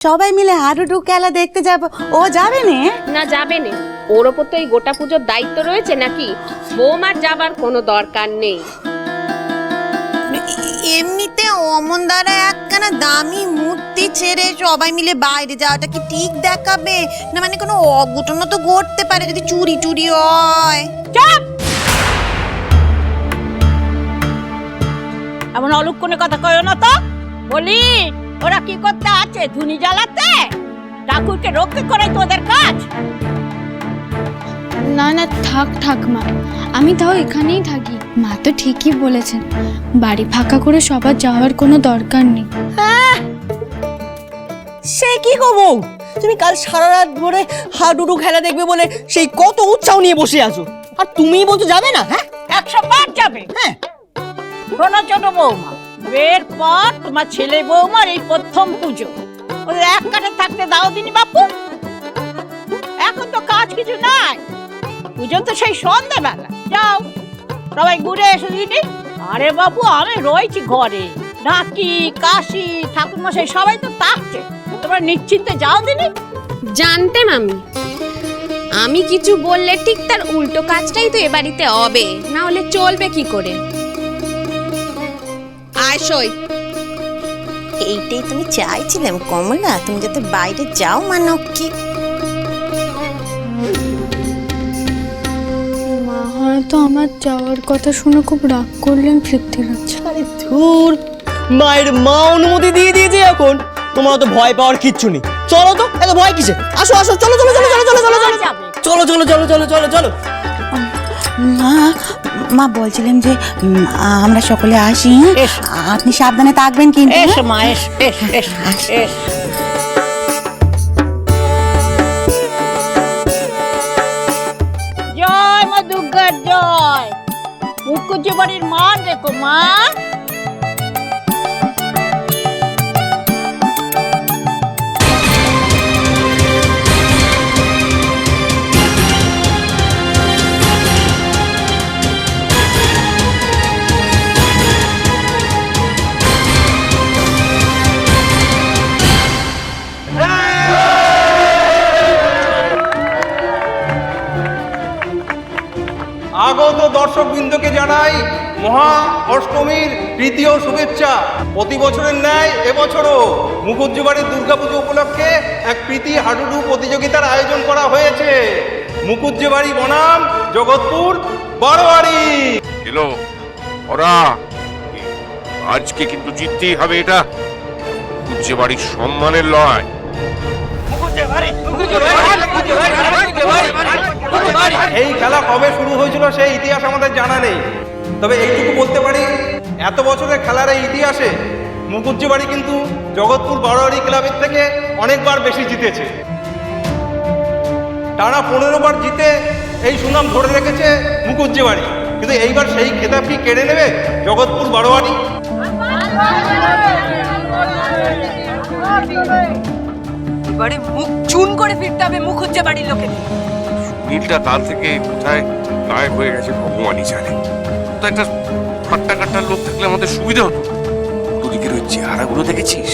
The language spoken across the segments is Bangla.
সবাই মিলে হাডুডু খেলা দেখতে যাব। ও যাবে না? না যাবে না। ওর ওপর তো এই গোটা পুজোর দায়িত্ব রয়েছে নাকি? বৌমার যাবার কোনো দরকার নেই। এমনিতে অমন দ্বারা একখানা দামি মূর্তি ছেড়ে সবাই মিলে বাইরে যাওয়াটা কি ঠিক দেখাবে? না মানে কোনো অঘটনও তো ঘটতে পারে যদি চুরি টুরি হয়। চুপ! এমন অলক্ষণে কথা কয় না তো। বলি ওরা কি করতে আছে ধুনি জ্বালাতে? ঠাকুরকে রক্ষা করে তোদের কাজ। না না থাক থাক মা। আমি তাও এখানেই থাকি। মা তো ঠিকই বলেছেন। বাড়ি ফাঁকা করে সবার যাওয়ার কোনো দরকার নেই। সে কি গো বউ তুমি কাল সারা রাত ধরে হাডুডু খেলা দেখবে বলে সেই কত উৎসাহ নিয়ে বসে আছো। আর তুমিই বলছো যাবে না হ্যাঁ? একশো বার যাবে। হ্যাঁ। শোনো ছোট বৌমা। বিয়ের পর তোমার ছেলে বৌমার এই প্রথম পুজো। ওদের এক কাঠে থাকতে দাও দিনি বাপু। এখন তো কাজ কিছু নাই। পুজো তো সেই যাও, সবাই ঘুরে এসে দিদি। আরে আমি রয়েছি ঘরে। নাকি, কাশি, ঠাকুরমশাই সবাই তো থাকছে তোমরা নিশ্চিন্তে যাও দিনি জানতেন আমি। আমি কিছু বললে ঠিক তার উল্টো কাজটাই তো এ বাড়িতে হবে। না হলে চলবে কি করে? আয় সই এইটাই তুমি চাইছিলাম কমলা তুমি যাতে বাইরে যাও মানবকে মা হয়তো আমার যাওয়ার কথা শুনে খুব রাগ করলেন পৃথ্বীরাজ আরে ধুর মায়ের মা অনুমতি দিয়ে দিয়েছে এখন তোমার তো ভয় পাওয়ার কিচ্ছু নেই চলো তো এত ভয় কিসে আসো আসো চলো চলো চলো চলো চলো চলো চলো যাবে চলো চলো চলো চলো চলো চলো মা মা বলছিলাম যে আমরা সকলে আসি হ্যাঁ? আপনি সাবধানে থাকবেন কিন্তু হ্যাঁ? মা এস এস এস এস। জয় মা দুর্গার জয়। মুখুজ্জি বাড়ির মান রেখো মা। আগত দর্শকবৃন্দকে জানাই মহা অষ্টমীর তৃতীয় শুভেচ্ছা। প্রতি বছরের ন্যায় এবছরও মুখুজ্জুবাড়ির দুর্গাপুজো উপলক্ষে এক প্রীতি হাডুডু প্রতিযোগিতার আয়োজন করা হয়েছে। মুখুজ্জুবাড়ি বনাম জগৎপুর বড়বাড়ি এলো ওরা। আজকে কিন্তু জিততেই হবে এটা। উচ্চে বাড়ির সম্মানের লড়াই। এই খেলা কবে শুরু হয়েছিল সেই ইতিহাস আমাদের জানা নেই। তবে এইটুকু বলতে পারি এত বছরের খেলার এই ইতিহাসে মুখুজ্জুবাড়ি কিন্তু জগৎপুর বড়বাড়ি ক্লাবের থেকে অনেকবার বেশি জিতেছে। টানা পনেরো বার জিতে এই সুনাম ধরে রেখেছে মুখুজ্জুবাড়ি কিন্তু এইবার সেই খেতাব কি কেড়ে নেবে জগৎপুর বড়বাড়ি এবারে মুখ চুন করে ফিরতে হবে মুখ হচ্ছে বাড়ির লোকে নীলটা কাল থেকে কোথায় গায়েব হয়ে গেছে ভগবানই জানে। তো একটা ঠাট্টা কাট্টার লোক থাকলে আমাদের সুবিধা হতো। দুদিকের ওই চেহারাগুলো দেখেছিস?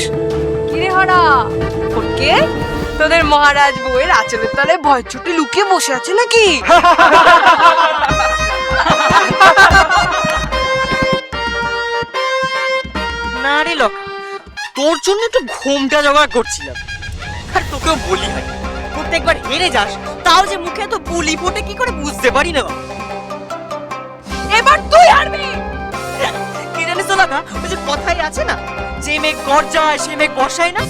কিরে হরা ওকে তোদের মহারাজ বউয়ের আচলের তলায় ভয় ছুটি লুকিয়ে বসে আছে নাকি? না রে লোক তোর জন্য একটু ঘুমটা জোগাড় করছিলাম। আর তোকেও বলি নাই প্রত্যেকবার হেরে যাস, তাও যে মুখে তো বুলি ফোটে কি করে বুঝতে পারি না। এবার তুই হারবি! কি জানিস লাগা ওই যে কথাই আছে না, যে মেয়ে গর্জায় সে মেয়ে বসায় না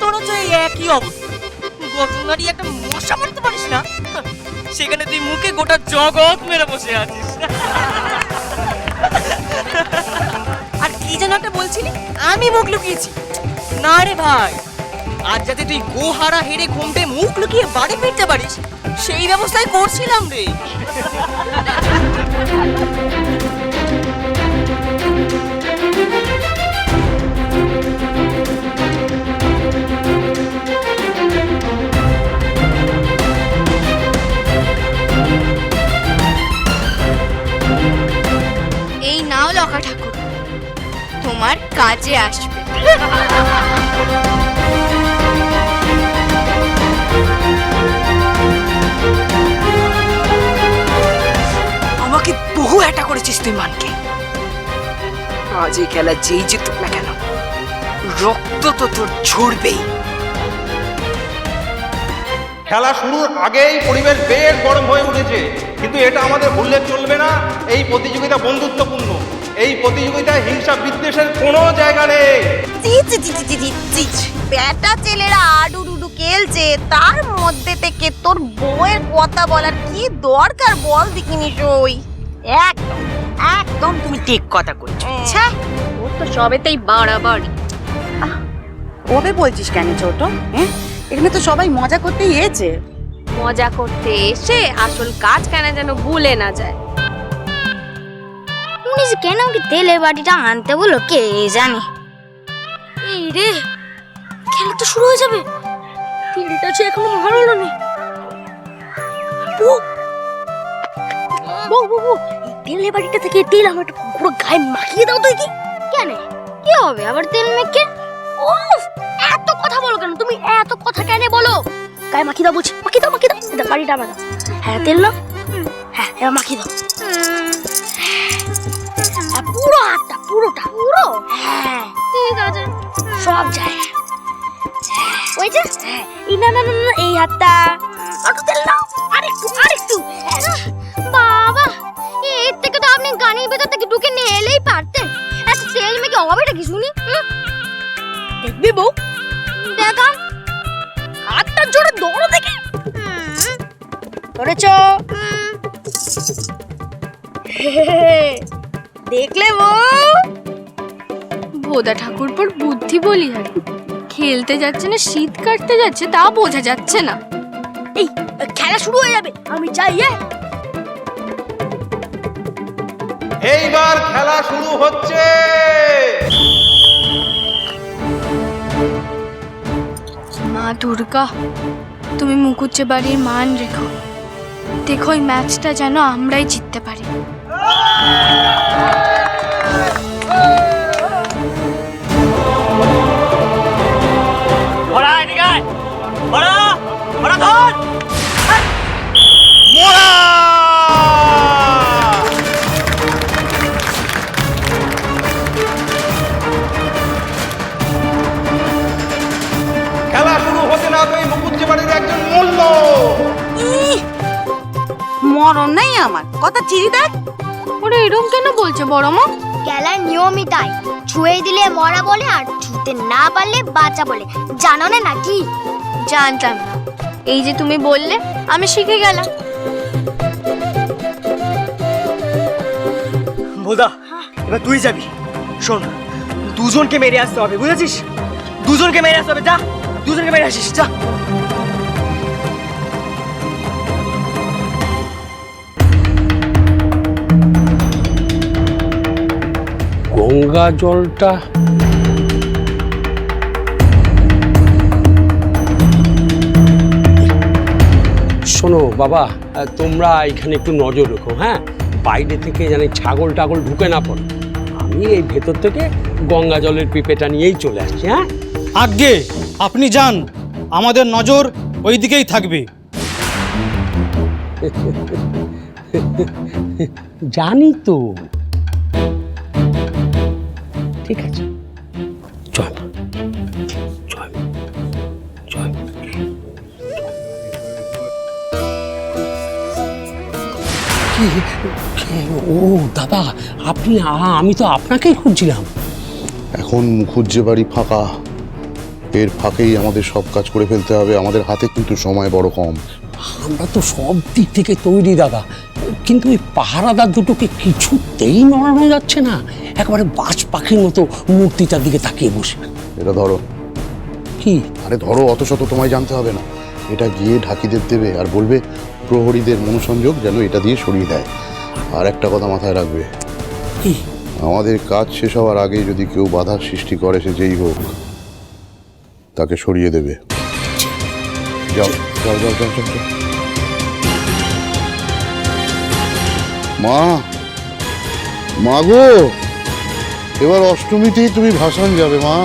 তোরও তো এই একই অবস্থা। গতনারই একটা মশা মারতে পারিস না। সেখানে তুই মুখে গোটা জগৎ মেরে বসে আছিস। আর কি যেন একটা বলছিলি, আমি মুখ লুকিয়েছি। না রে ভাই। আজ যাতে তুই গোহারা হেরে ঘুমটে মুখ লুকিয়ে বাড়ি ফিরতে পারিস, সেই ব্যবস্থাই করছিলাম রে। এই নাও লকা ঠাকুর, তোমার কাজে আসবে। শক্তিমানকে আজ এই খেলা যেই জিতুক না কেন রক্ত তো তোর ঝরবেই। খেলা শুরুর আগেই পরিবেশ বেশ গরম হয়ে উঠেছে কিন্তু এটা আমাদের ভুললে চলবে না এই প্রতিযোগিতা বন্ধুত্বপূর্ণ এই প্রতিযোগিতায় হিংসা বিদ্বেষের কোনো জায়গা নেই। বেটা ছেলেরা আডুডুডু খেলছে তার মধ্যে থেকে তোর বউয়ের কথা বলার কি দরকার বল দেখিনি সই একদম। একদম তুমি ঠিক কথা কইছো। ছ্যা ওর তো সবেতেই বাড়াবাড়ি। ওবে বলছিস কেন ছোট হ্যাঁ এখানে তো সবাই মজা করতেই এসেছে। মজা করতে এসে আসল কাজ কেন যেন ভুলে না যায়। উনি যে কেন আমাকে তেলের বাটিটা আনতে বলো কে জানে। এই রে খেলা তো শুরু হয়ে যাবে। তেলটা সে এখনও ভালো নেই বউ বউ বউ, এই তেলের বাড়িটা থেকে তেল আমার পুরো গায়ে মাখিয়ে দাও তুই কি কেন? কি হবে? আবার তেল মেখে? ও এত কথা বলো কেন? তুমি এত কথা কেন বলো? গায়ে মাখিয়ে দাও বলছি। মাখিয়ে দাও মাখিয়ে দাও। এটা বাড়িটা আমার হ্যাঁ তেল না হ্যাঁ এবার মাখিয়ে দাও। পুরো হাতটা পুরোটা। পুরো? হ্যাঁ। ঠিক আছে। সব জায়গায় ওই যে? হ্যাঁ, এই না না না না, এই হাতটা। একটু তেল নাও দেখবি বউ? দেখা। হাতটা জোরে দৌড়ো দেখে। ধরেছ? দেখলে বউ? ভোদা ঠাকুরপুর বুদ্ধি বলি আর খেলতে যাচ্ছে না শীত কাটতে যাচ্ছে তা বোঝা যাচ্ছে না। এই খেলা শুরু হয়ে যাবে আমি চাই হ্যাঁ? এইবার খেলা শুরু হচ্ছে। মা দুর্গা তুমি মুকুজ্জে বাড়ির মান রেখো। দেখো ওই ম্যাচটা যেন আমরাই জিততে পারি। মরণ নাই আমার। কথা চিরি দেখ। ওরা এরম কেন বলছে বড় মা? খেলার নিয়মই তাই। ছুঁয়ে দিলে মরা বলে আর ছুঁতে না পারলে বাঁচা বলে। জানো না নাকি? জানতাম না এই যে তুমি বললে আমি শিখে গেলাম। বোদা এবার তুই যাবি। শোন দুজনকে মেরে আসতে হবে বুঝেছিস? দুজনকে মেরে আসতে হবে যা। দুজনকে মেরে আসিস যা। গঙ্গা জলটা। শোনো বাবা তোমরা এখানে একটু নজর রেখো হ্যাঁ? বাইরে থেকে জানি ছাগল টাগল ঢুকে না পড়ে। আমি এই ভেতর থেকে গঙ্গা জলের পিপেটা নিয়েই চলে আসছি হ্যাঁ? আজ্ঞে আপনি যান। আমাদের নজর ওই দিকেই থাকবে। জানি তো। ও দাদা আপনি আমি তো আপনাকেই খুঁজছিলাম। এখন মুখুজ্জে বাড়ি ফাঁকা। এর ফাঁকেই আমাদের সব কাজ করে ফেলতে হবে। আমাদের হাতে কিন্তু সময় বড় কম। আমরা তো সব দিক থেকে তৈরি দাদা। কিন্তু ওই পাহারাদার দুটোকে কিছুতেই নড়ানো যাচ্ছে না। একেবারে বাজ পাখির মতো মূর্তিটার দিকে তাকিয়ে বসে। এটা ধরো। কি? আরে ধরো অত শত তোমায় জানতে হবে না। এটা গিয়ে ঢাকিদের দেবে আর বলবে প্রহরীদের মনোসংযোগ যেন এটা দিয়ে সরিয়ে দেয়। আর একটা কথা মাথায় রাখবে। কি? আমাদের কাজ শেষ হওয়ার আগে যদি কেউ বাধার সৃষ্টি করে সে যেই হোক তাকে সরিয়ে দেবে। যাও যাও যাও যাও যাও, যাও। মা! মা গো! এবার অষ্টমীতেই তুমি ভাসান যাবে মা।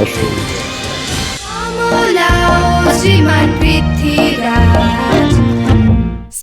অষ্টমী শ্রীমান পৃথ্বীরাজ